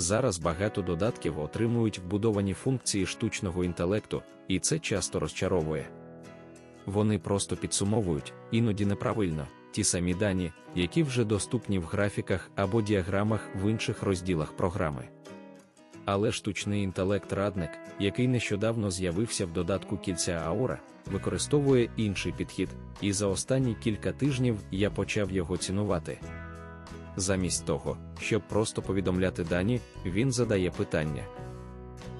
Зараз багато додатків отримують вбудовані функції штучного інтелекту, і це часто розчаровує. Вони просто підсумовують, іноді неправильно, ті самі дані, які вже доступні в графіках або діаграмах в інших розділах програми. Але штучний інтелект-радник, який нещодавно з'явився в додатку кільця Аора, використовує інший підхід, і за останні кілька тижнів я почав його цінувати. Замість того, щоб просто повідомляти дані, він задає питання.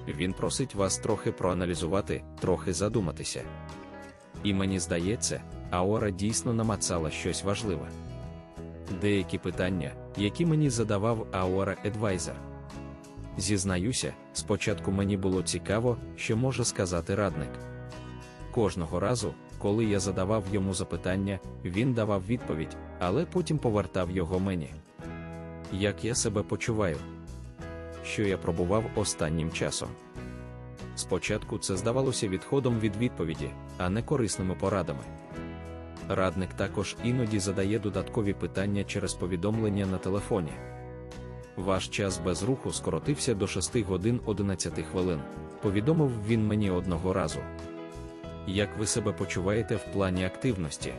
Він просить вас трохи проаналізувати, трохи задуматися. І мені здається, Аора дійсно намацала щось важливе. Деякі питання, які мені задавав Aora Advisor. Зізнаюся, спочатку мені було цікаво, що може сказати радник. Кожного разу, коли я задавав йому запитання, він давав відповідь, але потім повертав його мені. Як я себе почуваю? Що я пробував останнім часом? Спочатку це здавалося відходом від відповіді, а не корисними порадами. Радник також іноді задає додаткові питання через повідомлення на телефоні. Ваш час без руху скоротився до 6 годин 11 хвилин, повідомив він мені одного разу. Як ви себе почуваєте в плані активності?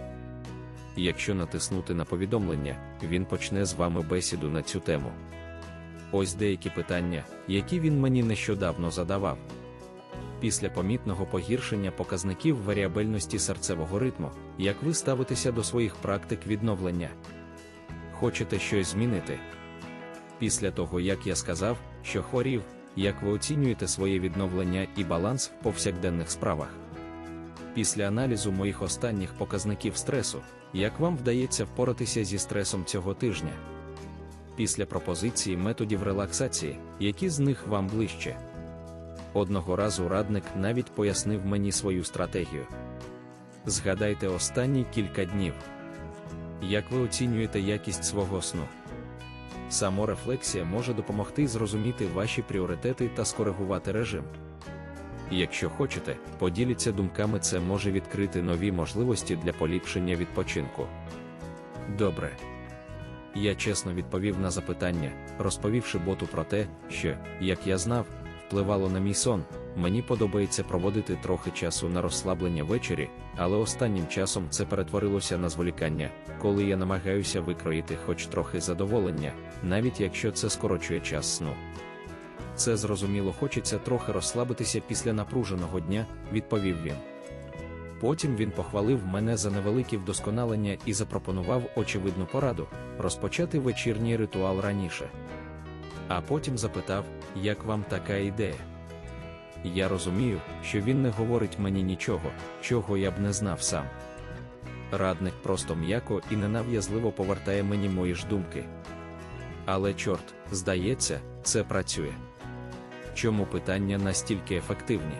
Якщо натиснути на повідомлення, він почне з вами бесіду на цю тему. Ось деякі питання, які він мені нещодавно задавав. Після помітного погіршення показників варіабельності серцевого ритму, як ви ставитеся до своїх практик відновлення? Хочете щось змінити? Після того, як я сказав, що хворів, як ви оцінюєте своє відновлення і баланс в повсякденних справах? Після аналізу моїх останніх показників стресу, як вам вдається впоратися зі стресом цього тижня? Після пропозиції методів релаксації, які з них вам ближче? Одного разу радник навіть пояснив мені свою стратегію. Згадайте останні кілька днів. Як ви оцінюєте якість свого сну? Саморефлексія може допомогти зрозуміти ваші пріоритети та скоригувати режим. Якщо хочете, поділіться думками, це може відкрити нові можливості для поліпшення відпочинку. Добре. Я чесно відповів на запитання, розповівши боту про те, що, як я знав, впливало на мій сон. Мені подобається проводити трохи часу на розслаблення ввечері, але останнім часом це перетворилося на зволікання, коли я намагаюся викроїти хоч трохи задоволення, навіть якщо це скорочує час сну. Це зрозуміло, хочеться трохи розслабитися після напруженого дня, відповів він. Потім він похвалив мене за невеликі вдосконалення і запропонував очевидну пораду розпочати вечірній ритуал раніше. А потім запитав, як вам така ідея. Я розумію, що він не говорить мені нічого, чого я б не знав сам. Радник просто м'яко і ненав'язливо повертає мені мої ж думки. Але, чорт, здається, це працює. Чому питання настільки ефективні?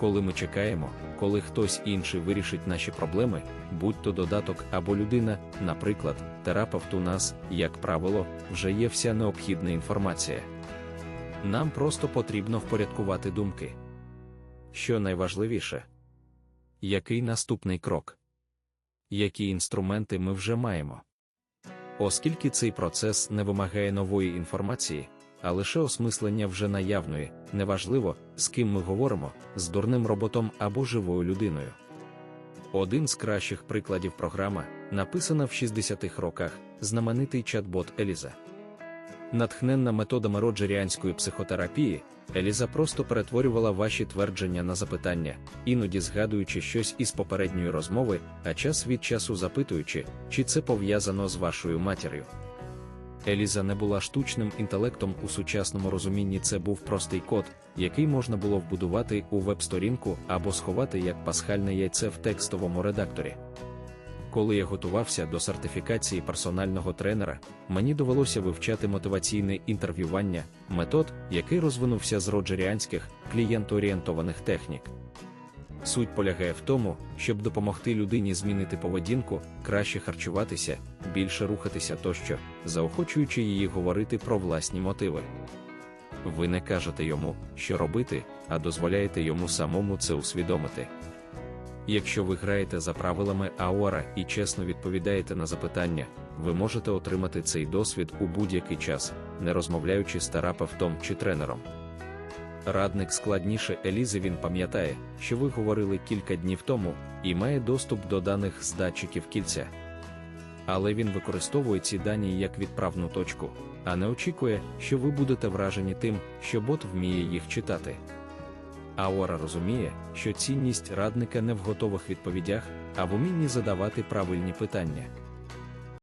Коли ми чекаємо, коли хтось інший вирішить наші проблеми, будь то додаток або людина, наприклад, терапевт у нас, як правило, вже є вся необхідна інформація. Нам просто потрібно впорядкувати думки. Що найважливіше? Який наступний крок? Які інструменти ми вже маємо? Оскільки цей процес не вимагає нової інформації, а лише осмислення вже наявної, неважливо, з ким ми говоримо, з дурним роботом або живою людиною. Один з кращих прикладів програма, написана в 60-х роках, знаменитий чат-бот Еліза. Натхненна методами роджеріанської психотерапії, Еліза просто перетворювала ваші твердження на запитання, іноді згадуючи щось із попередньої розмови, а час від часу запитуючи, чи це пов'язано з вашою матір'ю. Еліза не була штучним інтелектом у сучасному розумінні, це був простий код, який можна було вбудувати у веб-сторінку або сховати як пасхальне яйце в текстовому редакторі. Коли я готувався до сертифікації персонального тренера, мені довелося вивчати мотиваційне інтерв'ювання, метод, який розвинувся з роджеріанських клієнтоорієнтованих технік. Суть полягає в тому, щоб допомогти людині змінити поведінку, краще харчуватися, більше рухатися тощо, заохочуючи її говорити про власні мотиви. Ви не кажете йому, що робити, а дозволяєте йому самому це усвідомити. Якщо ви граєте за правилами Аора і чесно відповідаєте на запитання, ви можете отримати цей досвід у будь-який час, не розмовляючи з терапевтом чи тренером. Радник складніше Елізи він пам'ятає, що ви говорили кілька днів тому, і має доступ до даних з датчиків кільця. Але він використовує ці дані як відправну точку, а не очікує, що ви будете вражені тим, що бот вміє їх читати. Аора розуміє, що цінність радника не в готових відповідях, а в умінні задавати правильні питання.